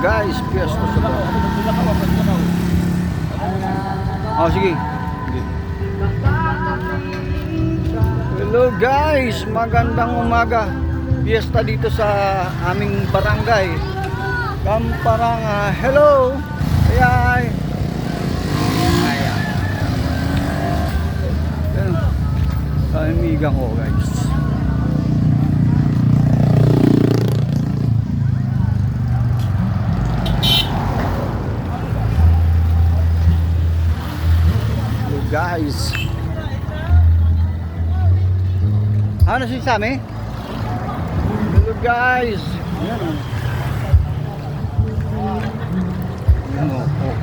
guys, piyesta sa ba. Oh, sige. Hello guys, magandang umaga. Piyesta dito sa aming barangay. Kamparanga. Hello. Ay ay. Ay ay. Ayun. Kaibigan ko guys. Hello guys. Ano si Sammy? Hello guys. Ayan. oh. Ayan, oh, oh.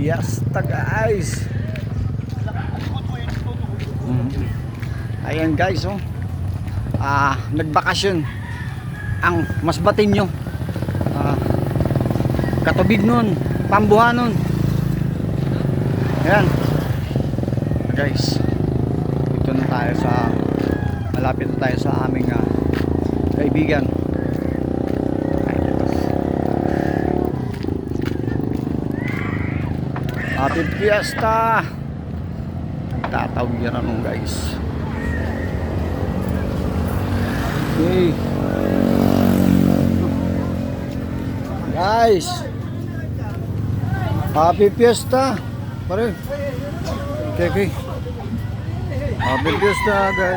Yes, guys. Mm. Ayan guys, oh. Ah, nagbakasyon ang mas batinyo. Ah, katubig nun, pambuhanon. Ayan. Guys, ito na tayo sa malapit na tayo sa aming ah, kaibigan. Happy Fiesta! Tatawiran nung guys. Okay. Guys! Happy Fiesta! Pare. Okay, okay. Happy Fiesta, guys.